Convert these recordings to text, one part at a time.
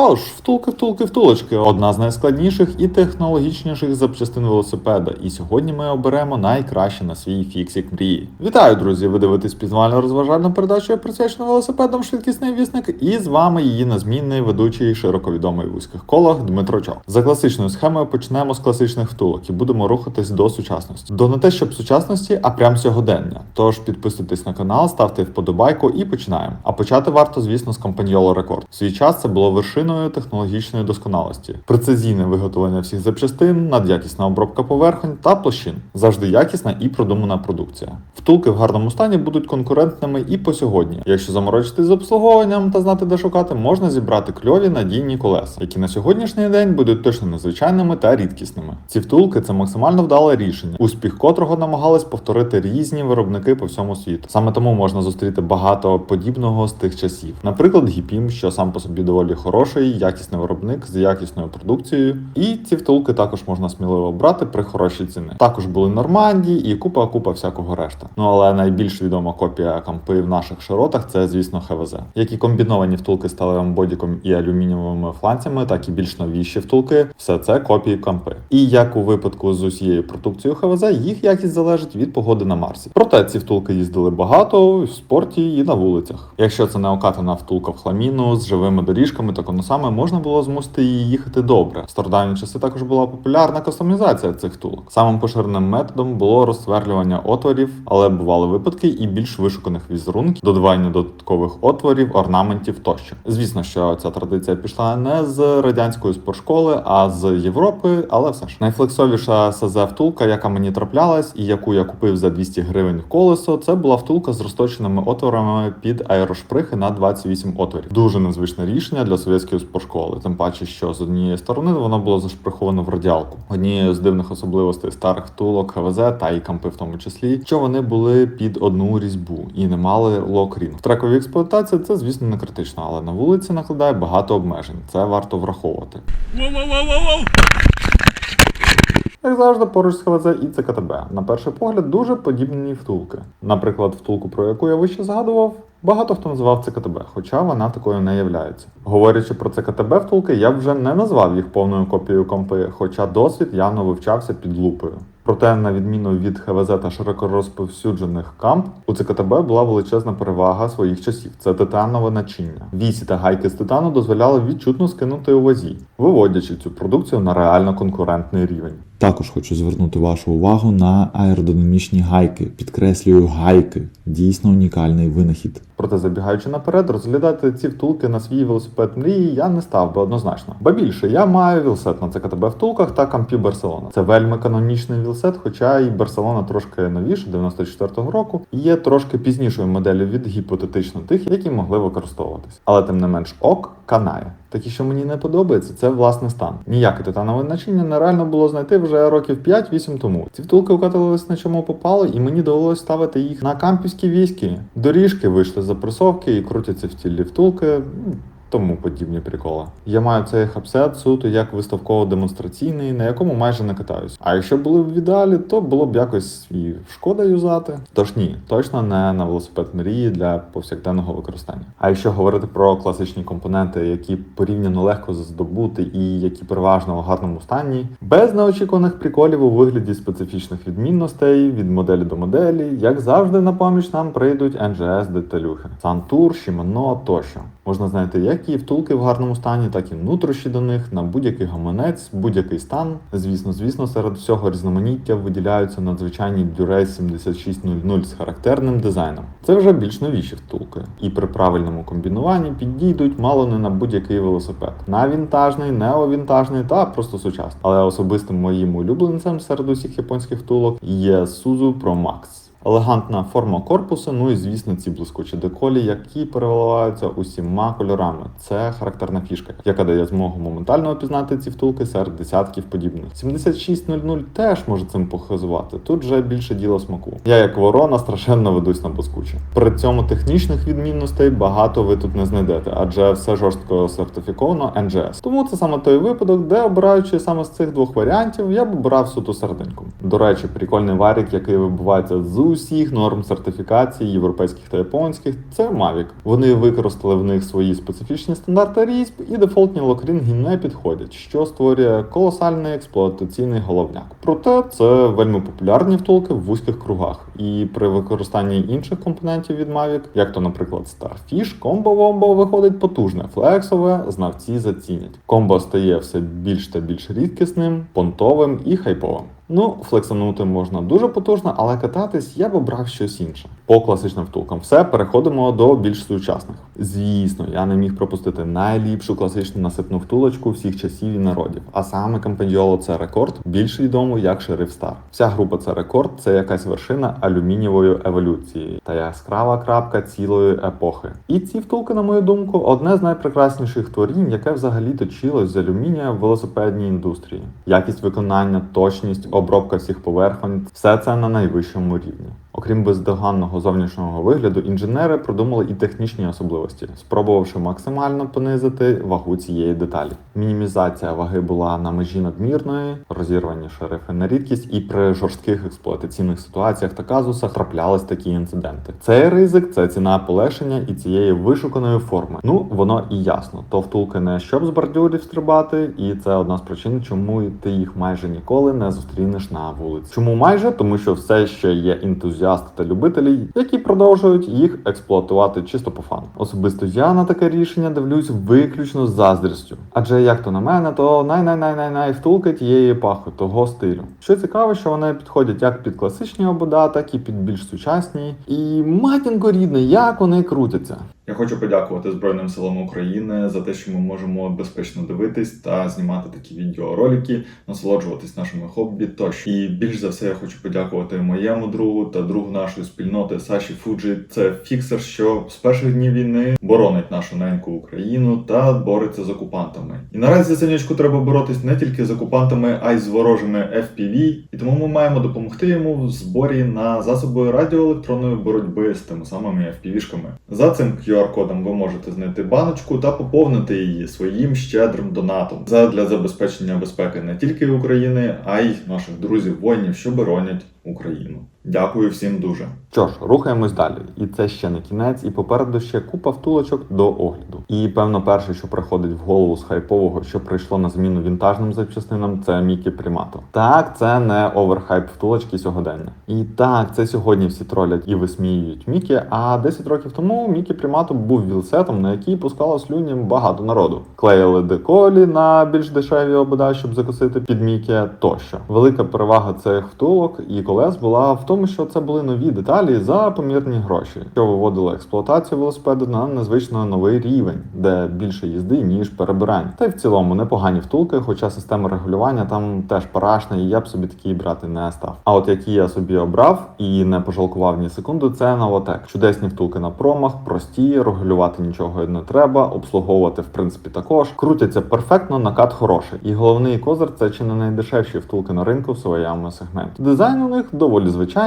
Тож, втулки, втулки, втулочки одна з найскладніших і технологічніших запчастин велосипеда. І сьогодні ми оберемо найкраще на свій фіксік мрії. Вітаю, друзі! Ви дивитесь пізнавально розважальну передачу присвячену велосипедам швидкісний вісник. І з вами її незмінний ведучий широковідомий в вузьких колах Дмитро Чо. За класичною схемою почнемо з класичних втулок і будемо рухатись до сучасності. До не те, щоб сучасності, а прям сьогодення. Тож підписуйтесь на канал, ставте вподобайку і починаємо. А почати варто, звісно, з компаньоло Рекорд. Свій час це було вершиною технологічної досконалості, прецизійне виготовлення всіх запчастин, надякісна обробка поверхонь та площин, завжди якісна і продумана продукція. Втулки в гарному стані будуть конкурентними і по сьогодні. Якщо заморочитись з обслуговуванням та знати, де шукати, можна зібрати кльові надійні колеса, які на сьогоднішній день будуть точно незвичайними та рідкісними. Ці втулки це максимально вдале рішення, успіх котрого намагались повторити різні виробники по всьому світу. Саме тому можна зустріти багато подібного з тих часів. Наприклад, Гіпім, що сам по собі доволі хороший, якісний виробник з якісною продукцією. І ці втулки також можна сміливо брати при хорошій ціні. Також були Нормандії і купа купа всякого решта. Ну але найбільш відома копія кампи в наших широтах це, звісно, ХВЗ. Як і комбіновані втулки з сталевим бодіком і алюмінієвими фланцями, так і більш новіші втулки, все це копії кампи. І як у випадку з усією продукцією ХВЗ, їх якість залежить від погоди на Марсі. Проте ці втулки їздили багато в спорті і на вулицях. Якщо це не окатана втулка в хламіну з живими доріжками та конусами, можна було змусити її їхати добре. В стародавні часи також була популярна кастомізація цих втулок. Самим поширеним методом було розсверлювання отворів, але бували випадки і більш вишуканих візерунків, додавання додаткових отворів, орнаментів тощо. Звісно, що ця традиція пішла не з радянської спортшколи, а з Європи, але все ж найфлексовіша СЗ втулка, яка мені траплялась, і яку я купив за 200 гривень колесо, це була втулка з розточеними отворами під аерошприхи на 28 отворів. Дуже незвичне рішення для совєтської спортшколи. Тим паче, що з однієї сторони воно було зашприховано в радіалку. Однією з дивних особливостей старих втулок ХВЗ та і кампи в тому числі, що вони були під одну різьбу і не мали локрін. В трековій експлуатації це, звісно, не критично, але на вулиці накладає багато обмежень. Це варто враховувати. Як завжди, поруч з ХВЗ і ЦКТБ. На перший погляд, дуже подібні втулки. Наприклад, втулку, про яку я вище згадував, багато хто називав ЦКТБ, хоча вона такою не являється. Говорячи про ЦКТБ втулки, я б вже не назвав їх повною копією компи, хоча досвід явно вивчався під лупою. Проте, на відміну від ХВЗ та широко розповсюджених камп, у ЦКТБ була величезна перевага своїх часів. Це титанове начиння. Вісі та гайки з титану дозволяли відчутно скинути у вазі, виводячи цю продукцію на реально конкурентний рівень. Також хочу звернути вашу увагу на аеродинамічні гайки. Підкреслюю гайки. Дійсно унікальний винахід. Проте, забігаючи наперед, розглядати ці втулки на свій велосипед мрії я не став би однозначно. Ба більше, я маю вілсет на ЦКТБ втулках та кампі Барселона. Це вельми канонічний вілсет, хоча і Барселона трошки новіше, 94-го року, і є трошки пізнішою моделлю від гіпотетично тих, які могли використовуватись. Але тим не менш ок канає. Такі, що мені не подобається, це власне стан. Ніяке титанове начиння нереально було знайти вже років 5-8 тому. Ці втулки укатувались на чому попало, і мені довелось ставити їх на кампівські військи. Доріжки вийшли за присовки і крутяться в тілі втулки. Тому подібні приколи. Я маю цей хапсет суто як виставково-демонстраційний, на якому майже не катаюсь. А якщо були в ідеалі, то було б якось і шкода юзати. Тож ні, точно не на велосипед мрії для повсякденного використання. А якщо говорити про класичні компоненти, які порівняно легко здобути і які переважно у гарному стані, без неочікуваних приколів у вигляді специфічних відмінностей від моделі до моделі, як завжди, на поміч нам прийдуть NGS деталюхи, Santur, Shimano тощо. Можна знайти як і втулки в гарному стані, так і нутрощі до них на будь-який гаманець, будь-який стан. Звісно, звісно, серед всього різноманіття виділяються надзвичайні Dure 7600 з характерним дизайном. Це вже більш новіші втулки, і при правильному комбінуванні підійдуть мало не на будь-який велосипед. На вінтажний, неовінтажний та просто сучасний. Але особистим моїм улюбленцем серед усіх японських втулок є Suzu Pro Max. Елегантна форма корпусу, ну і звісно, ці блискучі деколі, які переливаються усіма кольорами. Це характерна фішка, яка дає змогу моментально опізнати ці втулки серед десятків подібних. 7600 теж може цим похизувати. Тут вже більше діло смаку. Я, як ворона, страшенно ведусь на блискуче. При цьому технічних відмінностей багато ви тут не знайдете, адже все жорстко сертифіковано NGS. Тому це саме той випадок, де обираючи саме з цих двох варіантів, я б обрав суто серединку. До речі, прикольний варік, який вибувається з усіх норм сертифікацій європейських та японських. Це Mavic. Вони використали в них свої специфічні стандарти RISP і дефолтні локрінги не підходять, що створює колосальний експлуатаційний головняк. Проте це вельми популярні втулки в вузьких кругах, і при використанні інших компонентів від Mavic, як то, наприклад, Starfish, комбо вомбо виходить потужне, флексове, знавці зацінять. Комбо стає все більш та більш рідкісним, понтовим і хайповим. Ну, флексанути можна дуже потужно, але кататись я б обрав щось інше. По класичним втулкам все переходимо до більш сучасних. Звісно, я не міг пропустити найліпшу класичну насипну втулочку всіх часів і народів. А саме Campagnolo це рекорд, більш відомо як Шериф Стар. Вся група це рекорд, це якась вершина алюмінієвої еволюції та яскрава крапка цілої епохи. І ці втулки, на мою думку, одне з найпрекрасніших творінь, яке взагалі точилось з алюмінія в велосипедній індустрії. Якість виконання, точність, обробка всіх поверхонь все це на найвищому рівні. Окрім бездоганного зовнішнього вигляду, інженери продумали і технічні особливості, спробувавши максимально понизити вагу цієї деталі. Мінімізація ваги була на межі надмірної, розірвані шерифи на рідкість, і при жорстких експлуатаційних ситуаціях та казусах траплялись такі інциденти. Цей ризик це ціна полегшення і цієї вишуканої форми. Ну воно і ясно. То втулки не щоб з бордюрів стрибати, і це одна з причин, чому ти їх майже ніколи не зустрінеш на вулиці. Чому майже? Тому що все ще є ентузіасти та любителі, які продовжують їх експлуатувати чисто по фану. Особисто я на таке рішення дивлюсь виключно з заздрістю. Адже як то на мене, то най-най-най-най-най втулки тієї епохи, того стилю. Що цікаво, що вони підходять як під класичні обода, так і під більш сучасні. І матінко рідне, як вони крутяться. Я хочу подякувати Збройним силам України за те, що ми можемо безпечно дивитись та знімати такі відеоролики, насолоджуватись нашими хобі. Тощо і більш за все я хочу подякувати моєму другу та другу нашої спільноти Саші Фуджі. Це фіксер, що з перших днів війни боронить нашу неньку Україну та бореться з окупантами. І наразі синячку треба боротись не тільки з окупантами, а й з ворожими FPV. І тому ми маємо допомогти йому в зборі на засоби радіоелектронної боротьби з тими самими FPV-шками. За цим QR-кодом ви можете знайти баночку та поповнити її своїм щедрим донатом задля забезпечення безпеки не тільки України, а й наших друзів воїнів, що боронять Україну. Дякую всім дуже. Що ж, рухаємось далі. І це ще не кінець, і попереду ще купа втулочок до огляду. І певно, перше, що приходить в голову з хайпового, що прийшло на зміну вінтажним запчастинам, це Мікі Примато. Так, це не оверхайп втулочки сьогодення. І так, це сьогодні всі тролять і висміюють Мікі. А 10 років тому Мікі Примато був вілсетом, на який пускало слюні багато народу. Клеїли деколі на більш дешеві обода, щоб закусити під Мікі тощо. Велика перевага цих втулок і колес була в тому, що це були нові деталі за помірні гроші, що виводило експлуатацію велосипеду на незвично новий рівень, де більше їзди ніж перебирань. Та й в цілому непогані втулки, хоча система регулювання там теж парашна, і я б собі такі брати не став. А от які я собі обрав і не пожалкував ні секунди, це Новотек. Чудесні втулки на промах, прості, регулювати нічого не треба, обслуговувати в принципі також. Крутяться перфектно, накат хороший. І головний козир це чи не найдешевші втулки на ринку в своєму сегменті. Дизайн у них доволі звичайний.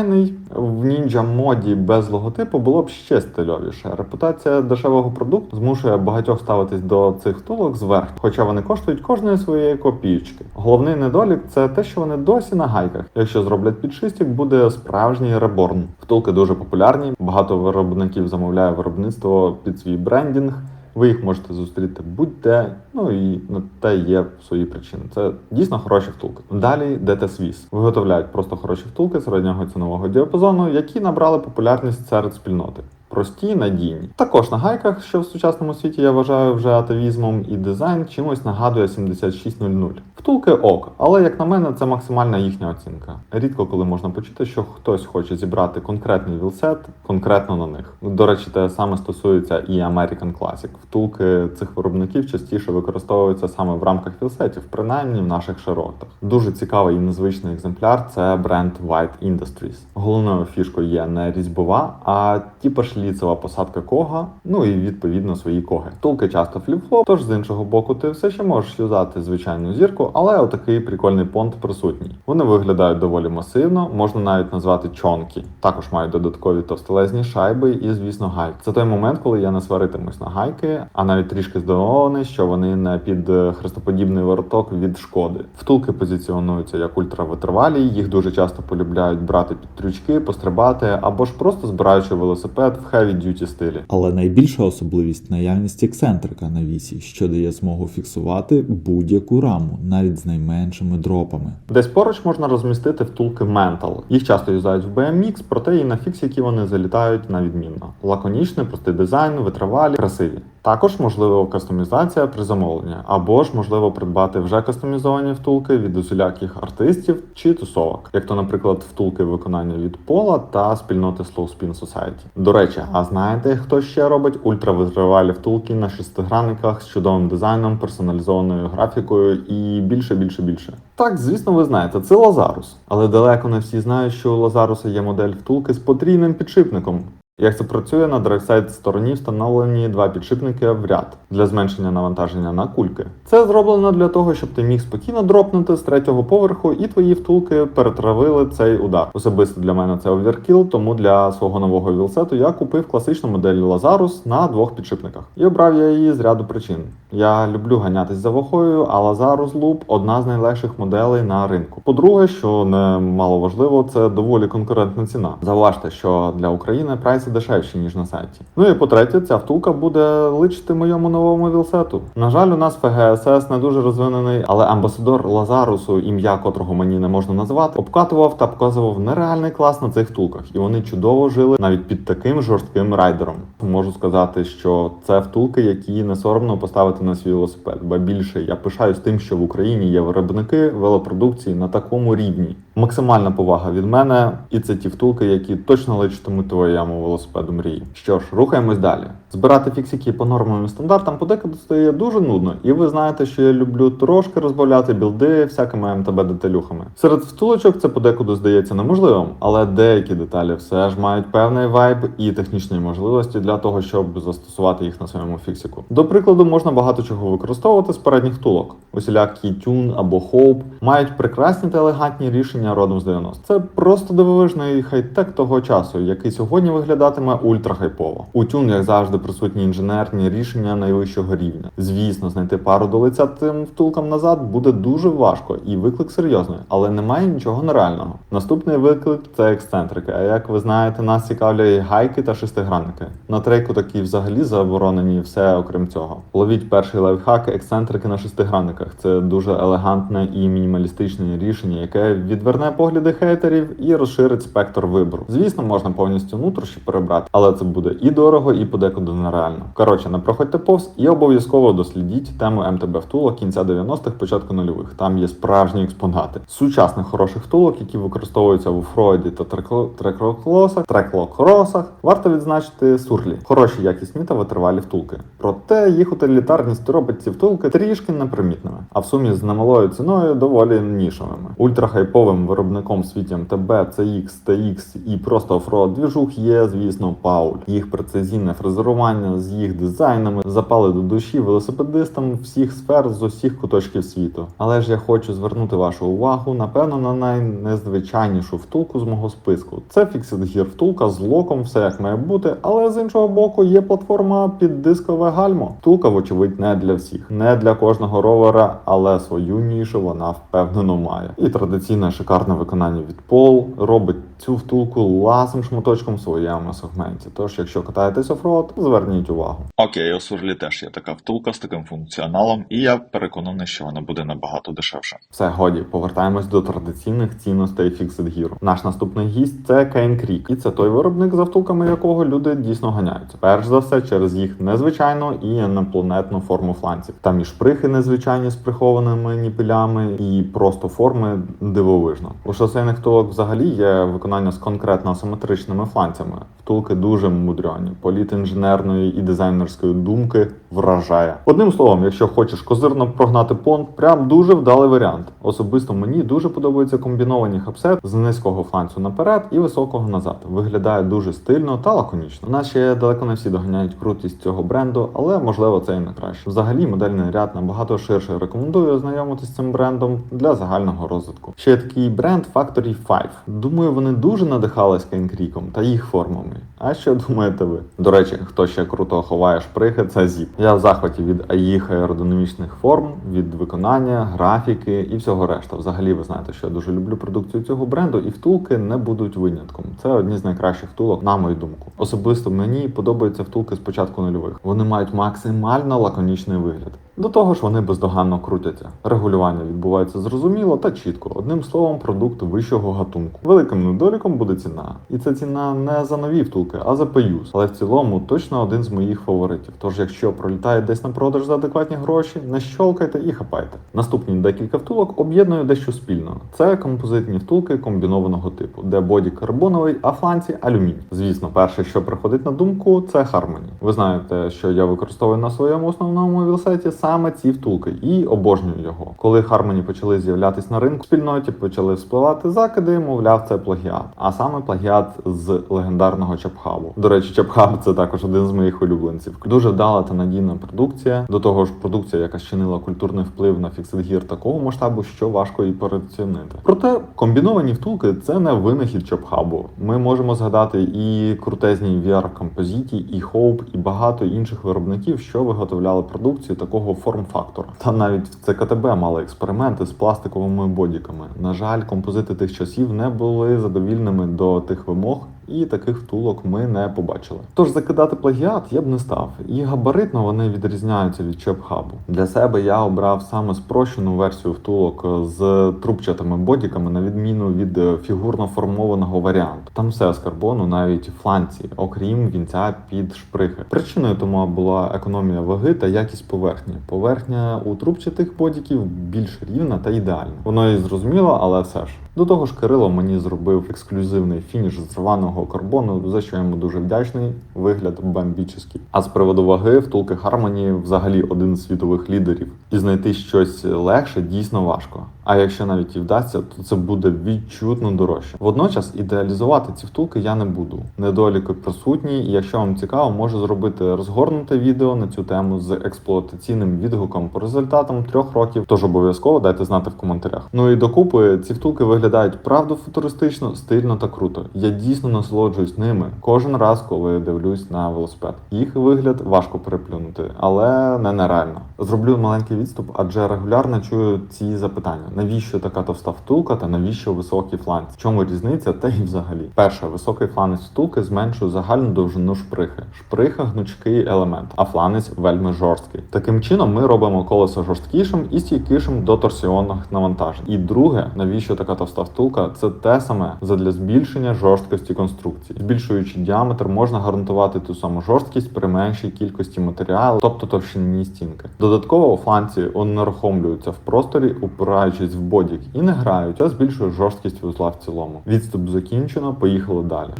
В нінджа моді без логотипу було б ще стильовіше. Репутація дешевого продукту змушує багатьох ставитись до цих втулок зверху, хоча вони коштують кожної своєї копійки. Головний недолік це те, що вони досі на гайках. Якщо зроблять підшистік, буде справжній реборн. Втулки дуже популярні. Багато виробників замовляє виробництво під свій брендінг. Ви їх можете зустріти будь-де, ну і на те є свої причини. Це дійсно хороші втулки. Далі DT Swiss. виготовляють просто хороші втулки середнього цінового діапазону, які набрали популярність серед спільноти. Прості, надійні. Також на гайках, що в сучасному світі я вважаю вже атавізмом, і дизайн чимось нагадує 7600. Втулки ок, але як на мене, це максимальна їхня оцінка. Рідко коли можна почути, що хтось хоче зібрати конкретний вілсет конкретно на них. До речі, те саме стосується і American Classic. Втулки цих виробників частіше використовуються саме в рамках вілсетів, принаймні в наших широтах. Дуже цікавий і незвичний екземпляр це бренд White Industries. Головною фішкою є не різьбова, а типа шліцева посадка кога, ну і відповідно свої коги. Втулки часто фліп-флоп, тож з іншого боку, ти все ще можеш юзати звичайну зірку, але отакий прикольний понт присутній. Вони виглядають доволі масивно, можна навіть назвати чонки. Також мають додаткові товстелезні шайби і, звісно, гайки. Це той момент, коли я не сваритимусь на гайки, а навіть трішки здивований, що вони не під е, хрестоподібний вороток від шкоди. Втулки позиціонуються як ультравитривалі, їх дуже часто полюбляють брати під трючки, пострибати або ж просто збираючи велосипед в heavy duty стилі. Але найбільша особливість наявність ексцентрика на вісі, що дає змогу фіксувати будь-яку раму, навіть з найменшими дропами. Десь поруч можна розмістити втулки Mental. Їх часто юзають в BMX, проте і на фіксіки вони залітають на відмінно. Лаконічний, простий дизайн, витривалі, красиві. Також можливо кастомізація при замовленні, або ж можливо придбати вже кастомізовані втулки від усіляких артистів чи тусовок, як то, наприклад, втулки виконання від пола та спільноти Slow Spin Society. До речі, а знаєте, хто ще робить ультравитривалі втулки на шестигранниках з чудовим дизайном, персоналізованою графікою і більше, більше, більше. Так, звісно, ви знаєте, це Лазарус, але далеко не всі знають, що у Лазаруса є модель втулки з потрійним підшипником. Як це працює на драйсайд стороні встановлені два підшипники в ряд для зменшення навантаження на кульки. Це зроблено для того, щоб ти міг спокійно дропнути з третього поверху, і твої втулки перетравили цей удар. Особисто для мене це оверкіл, тому для свого нового вілсету я купив класичну модель Lazarus на двох підшипниках. І обрав я її з ряду причин. Я люблю ганятись за вахою, а Lazarus Loop одна з найлегших моделей на ринку. По-друге, що не мало важливо, це доволі конкурентна ціна. Зауважте, що для України прайси дешевші, ніж на сайті. Ну і по-третє, ця втулка буде личити моєму новому вілсету. На жаль, у нас ФГСС не дуже розвинений, але амбасадор Лазарусу, ім'я котрого мені не можна назвати, обкатував та показував нереальний клас на цих втулках, і вони чудово жили навіть під таким жорстким райдером. Можу сказати, що це втулки, які не соромно поставити на свій велосипед. Ба більше я пишаюсь тим, що в Україні є виробники велопродукції на такому рівні. Максимальна повага від мене, і це ті втулки, які точно личитимуть твоєму велосипеду мрії. Що ж, рухаємось далі. Збирати фіксики по нормам і стандартам подекуди стає дуже нудно, і ви знаєте, що я люблю трошки розбавляти білди всякими МТБ деталюхами. Серед втулочок це подекуди здається неможливим, але деякі деталі все ж мають певний вайб і технічні можливості для того, щоб застосувати їх на своєму фіксику. До прикладу, можна багато чого використовувати з передніх втулок. Усілякі тюн або хоуп мають прекрасні та елегантні рішення родом з 90. Це просто дивовижний хай-тек того часу, який сьогодні виглядатиме ультра хайпово. У тюн, як завжди, присутні інженерні рішення найвищого рівня. Звісно, знайти пару до лиця тим втулкам назад буде дуже важко і виклик серйозний, але немає нічого нереального. Наступний виклик це ексцентрики. А як ви знаєте, нас цікавлять гайки та шестигранники. На треку такі взагалі заборонені все окрім цього. Ловіть перший лайфхак ексцентрики на шестигранниках. Це дуже елегантне і мінімалістичне рішення, яке відверне погляди хейтерів і розширить спектр вибору. Звісно, можна повністю нутрощі перебрати, але це буде і дорого, і подекуди нереально. Коротше, не проходьте повз і обов'язково дослідіть тему МТБ втулок кінця 90-х, початку нульових. Там є справжні експонати сучасних хороших втулок, які використовуються в офроїді та трекло- треклокросах, треклокросах. Варто відзначити сурлі, хороші якісні та витривалі втулки. Проте їх утилітарність робить ці втулки трішки непримітними, а в сумі з немалою ціною доволі нішовими. Ультрахайповим виробником в світі МТБ, CX, TX і просто офроад двіжух є, звісно, Пауль. Їх прецизійне фрезерування з їх дизайнами запали до душі велосипедистам всіх сфер з усіх куточків світу. Але ж я хочу звернути вашу увагу, напевно, на найнезвичайнішу втулку з мого списку. Це Fixed Gear втулка з локом, все як має бути, але з іншого боку є платформа під дискове гальмо. Втулка, вочевидь, не для всіх, не для кожного ровера, але свою нішу вона впевнено має. І традиційне шикарне виконання від Пол робить цю втулку ласим шматочком в своєму сегменті. Тож, якщо катаєтесь офроад, зверніть увагу. Окей, у Сурлі теж є така втулка з таким функціоналом, і я переконаний, що вона буде набагато дешевша. Все, годі, повертаємось до традиційних цінностей Fixed Gear. Наш наступний гість це Кейн Крік, і це той виробник, за втулками якого люди дійсно ганяються. Перш за все, через їх незвичайну і інопланетну форму фланців. Там і шприхи незвичайні з прихованими ніпілями, і просто форми дивовижно. У шосейних втулок взагалі є виконання з конкретно асиметричними фланцями. Втулки дуже мудрьоні. Політ інженерної і дизайнерської думки вражає. Одним словом, якщо хочеш козирно прогнати понт, прям дуже вдалий варіант. Особисто мені дуже подобаються комбіновані хапсет з низького фланцю наперед і високого назад. Виглядає дуже стильно та лаконічно. Ще далеко не всі доганяють крутість цього бренду, але можливо це і не краще. Взагалі модельний ряд набагато ширше. Рекомендую ознайомитись з цим брендом для загального розвитку. Ще такий бренд Factory 5. Думаю, вони дуже надихались Кейнкріком та їх формами. А що думаєте ви? До речі, хто ще круто ховає шприхи, це зіп. Я в захваті від їх аеродинамічних форм, від виконання, графіки і всього решта. Взагалі, ви знаєте, що я дуже люблю продукцію цього бренду, і втулки не будуть винятком. Це одні з найкращих втулок, на мою думку. Особисто мені подобаються втулки з початку нульових. Вони мають максимально лаконічний вигляд. До того ж, вони бездоганно крутяться. Регулювання відбувається зрозуміло та чітко. Одним словом, продукт вищого гатунку. Великим недоліком буде ціна. І це ціна не за нові втулки, а за поюз. Але в цілому точно один з моїх фаворитів. Тож, якщо пролітає десь на продаж за адекватні гроші, не щолкайте і хапайте. Наступні декілька втулок об'єднують дещо спільно. Це композитні втулки комбінованого типу, де боді карбоновий, а фланці алюмінь. Звісно, перше, що приходить на думку, це Harmony. Ви знаєте, що я використовую на своєму основному велосипеді саме ці втулки і обожнюю його. Коли Harmony почали з'являтись на ринку, спільноті почали спливати закиди, мовляв, це плагіат. А саме плагіат з легендарного Чапхабу. До речі, Чапхаб це також один з моїх улюбленців. Дуже вдала та надійна продукція. До того ж, продукція, яка чинила культурний вплив на фіксит-гір такого масштабу, що важко і переоцінити. Проте комбіновані втулки це не винахід Чапхабу. Ми можемо згадати і крутезні VR композиті, і Hope, і багато інших виробників, що виготовляли продукцію такого форм-фактора. Та навіть в ЦКТБ мали експерименти з пластиковими бодіками. На жаль, композити тих часів не були задовільними до тих вимог. І таких втулок ми не побачили. Тож закидати плагіат я б не став, і габаритно вони відрізняються від чеп-хабу. Для себе я обрав саме спрощену версію втулок з трубчатими бодіками, на відміну від е, фігурно формованого варіанту. Там все з карбону, навіть фланці, окрім вінця під шприхи. Причиною тому була економія ваги та якість поверхні. Поверхня у трубчатих бодіків більш рівна та ідеальна. Воно і зрозуміло, але все ж. До того ж, Кирило мені зробив ексклюзивний фініш з рваного карбону, за що йому дуже вдячний. Вигляд бомбічний. А з приводу ваги, втулки Harmony взагалі один з світових лідерів. І знайти щось легше дійсно важко. А якщо навіть і вдасться, то це буде відчутно дорожче. Водночас ідеалізувати ці втулки я не буду. Недоліки присутні, і якщо вам цікаво, можу зробити розгорнуте відео на цю тему з експлуатаційним відгуком по результатам трьох років. Тож обов'язково дайте знати в коментарях. Ну і докупи ці втулки виглядають правду футуристично, стильно та круто. Я дійсно насолоджуюсь ними кожен раз, коли дивлюсь на велосипед. Їх вигляд важко переплюнути, але не нереально. Зроблю маленький відступ, адже регулярно чую ці запитання: навіщо така товста втулка та навіщо високий фланець? В чому різниця? Та й взагалі. Перше, високий фланець втулки зменшує загальну довжину шприхи. Шприха гнучкий елемент, а фланець вельми жорсткий. Таким чином ми робимо колесо жорсткішим і стійкішим до торсіонних навантажень. І друге, навіщо така товста втулка? Це те саме задля збільшення жорсткості конструкції. Збільшуючи діаметр, можна гарантувати ту саму жорсткість при меншій кількості матеріалу, тобто товщині стінки. Додатково фланці унерухомлюються в просторі, упираючись в бодік, і не грають, а збільшує жорсткість вузла в цілому. Відступ закінчено, поїхали далі.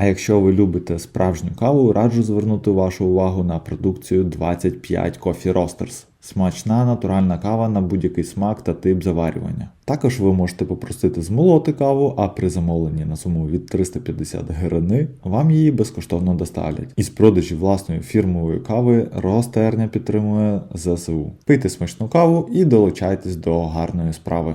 А якщо ви любите справжню каву, раджу звернути вашу увагу на продукцію 25 Coffee Roasters. Смачна натуральна кава на будь-який смак та тип заварювання. Також ви можете попросити змолоти каву, а при замовленні на суму від 350 гривни вам її безкоштовно доставлять. Із продажі власної фірмової кави Ростерня підтримує ЗСУ. Пийте смачну каву і долучайтесь до гарної справи.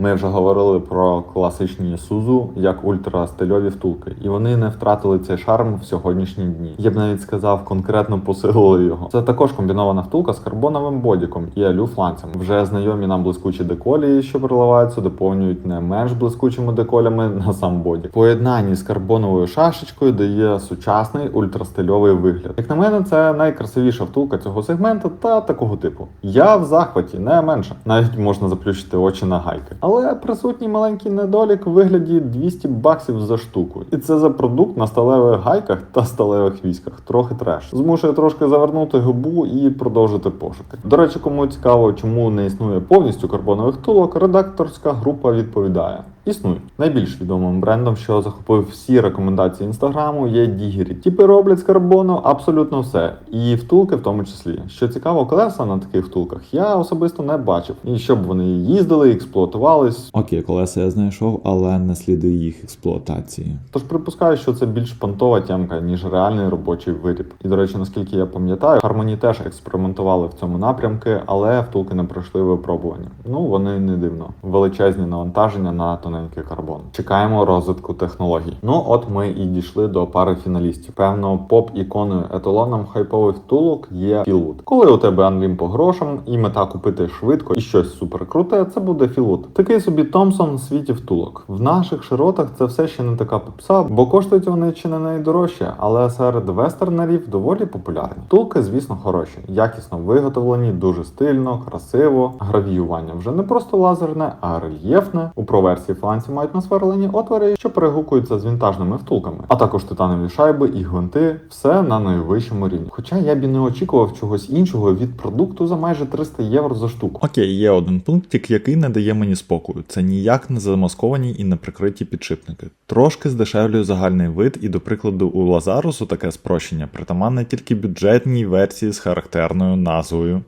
Ми вже говорили про класичні Сузу як ультрастильові втулки, і вони не втратили цей шарм в сьогоднішні дні. Я б навіть сказав, конкретно посилили його. Це також комбінована втулка з карбоновим бодіком і алю фланцем. Вже знайомі нам блискучі деколі, що приливаються, доповнюють не менш блискучими деколями на сам бодік. Поєднанні з карбоновою шашечкою дає сучасний ультрастильовий вигляд. Як на мене, це найкрасивіша втулка цього сегменту та такого типу. Я в захваті, не менше. Навіть можна заплющити очі на гайки. Але присутній маленький недолік в вигляді 200 баксів за штуку. І це за продукт на сталевих гайках та сталевих військах. Трохи треш. Змушує трошки завернути губу і продовжити пошуки. До речі, кому цікаво, чому не існує повністю карбонових тулок, редакторська група відповідає. Існують. Найбільш відомим брендом, що захопив всі рекомендації інстаграму, є Дігері. Тіпи роблять з карбону абсолютно все, і втулки в тому числі. Що цікаво, колеса на таких втулках я особисто не бачив. І щоб вони їздили, експлуатувались. Окей, колеса я знайшов, але не сліди їх експлуатації. Тож припускаю, що це більш понтова тямка, ніж реальний робочий виріб. І до речі, наскільки я пам'ятаю, Harmony теж експериментували в цьому напрямку, але втулки не пройшли випробування. Ну вони не дивно. Величезні навантаження на тоненький карбон. Чекаємо розвитку технологій. Ну от ми і дійшли до пари фіналістів. Певно, поп іконою еталоном хайпових втулок є Філвуд. Коли у тебе анлім по грошам і мета купити швидко і щось супер круте, це буде Філвуд. Такий собі Томпсон в світі втулок. В наших широтах це все ще не така попса, бо коштують вони чи не найдорожче, але серед вестернерів доволі популярні. Втулки, звісно, хороші, якісно виготовлені, дуже стильно, красиво. Гравіювання вже не просто лазерне, а рельєфне. У проверсії фланці мають насверлені отвори, що перегукуються з вінтажними втулками, а також титанові шайби і гвинти, все на найвищому рівні. Хоча я б і не очікував чогось іншого від продукту за майже 300 євро за штуку. Окей, є один пунктик, який не дає мені спокою. Це ніяк не замасковані і не прикриті підшипники. Трошки здешевлює загальний вид, і до прикладу, у Лазарусу таке спрощення притаманне тільки бюджетній версії з характерною назвою.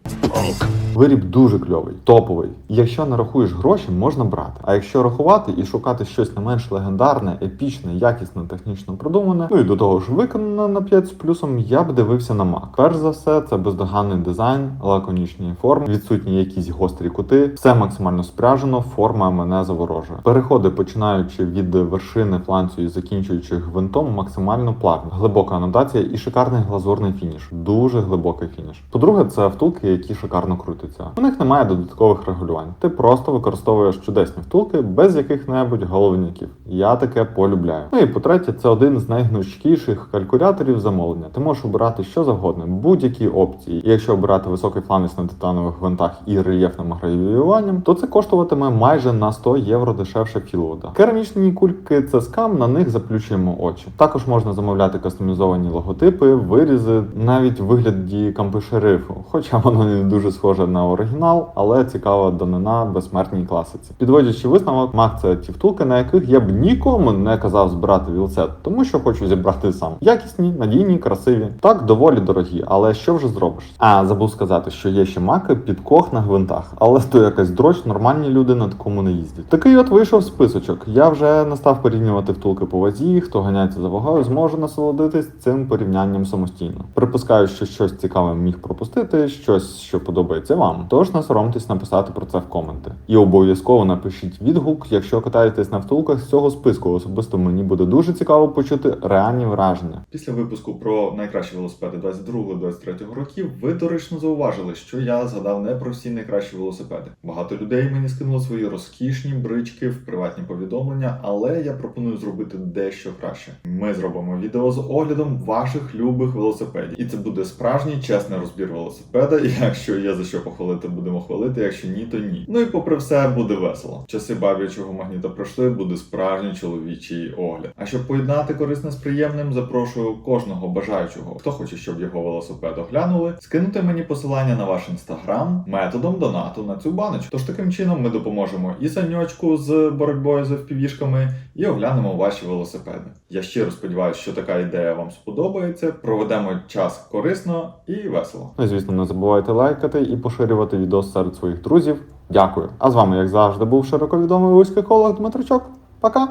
Виріб дуже кльовий, топовий. Якщо не рахуєш гроші, можна брати. А якщо рахувати і шукати щось не менш легендарне, епічне, якісне, технічно продумане, ну і до того ж виконане на 5 з плюсом, я б дивився на Mac. Перш за все, це бездоганний дизайн, лаконічні форми, відсутні якісь гострі кути, все максимально спряжено, форма мене заворожує. Переходи, починаючи від вершини фланцю і закінчуючи гвинтом, максимально плавні. Глибока анотація і шикарний глазурний фініш. Дуже глибокий фініш. По-друге, це втулки, які шикарно крутяться. У них немає додаткових регулювань. Ти просто використовуєш чудесні втулки без яких-небудь головників. Я таке полюбляю. Ну і по-третє, це один з найгнучкіших калькуляторів замовлення. Ти можеш обирати що завгодно, будь-які опції. І якщо обирати високий фланець на титанових гвинтах і рельєфним гравіюванням, то це коштуватиме майже на 100 євро дешевше філода. Керамічні кульки це скам, на них заплющуємо очі. Також можна замовляти кастомізовані логотипи, вирізи, навіть вигляді кампи шерифу, хоча воно не дуже схоже на оригінал, але цікава данина безсмертній класиці. Підводячи висновок, Mac – це ті втулки, на яких я б нікому не казав збирати вілсет, тому що хочу зібрати сам. Якісні, надійні, красиві. Так доволі дорогі, але що вже зробиш? А забув сказати, що є ще маки під кох на гвинтах, але то якась дроч, нормальні люди на такому не їздять. Такий от вийшов списочок. Я вже не став порівнювати втулки по вазі, хто ганяється за вагою, зможе насолодитись цим порівнянням самостійно. Припускаю, що щось цікаве міг пропустити, щось, що подобається вам. Тож не соромтесь написати про це в коменти. І обов'язково напишіть відгук, якщо катаєтесь на втулках з цього списку. Особисто мені буде дуже цікаво почути реальні враження. Після випуску про найкращі велосипеди 22-23 років ви доречно зауважили, що я згадав не про всі найкращі велосипеди. Багато людей мені скинуло свої розкішні брички в приватні повідомлення, але я пропоную зробити дещо краще. Ми зробимо відео з оглядом ваших любих велосипедів, і це буде справжній чесний розбір велосипеда. І якщо є за що похвалити, будемо хвалити. Якщо ні, то ні. Ну і попри все буде весело. Часи баб'ячого магніта пройшли, буде справжній чоловічий огляд. А щоб поєднати корисне з приємним, запрошую кожного бажаючого, хто хоче, щоб його велосипед оглянули, скинути мені посилання на ваш інстаграм методом донату на цю баночку. Тож таким чином ми допоможемо і саньочку з боротьбою з впівішками, і оглянемо ваші велосипеди. Я щиро сподіваюся, що така ідея вам сподобається. Проведемо час корисно і весело. Ну і звісно, не забувайте лайкати і поширювати відео серед своїх друзів. Дякую. А з вами, як завжди, був широко відомий вузький колог Дмитричок. Пока!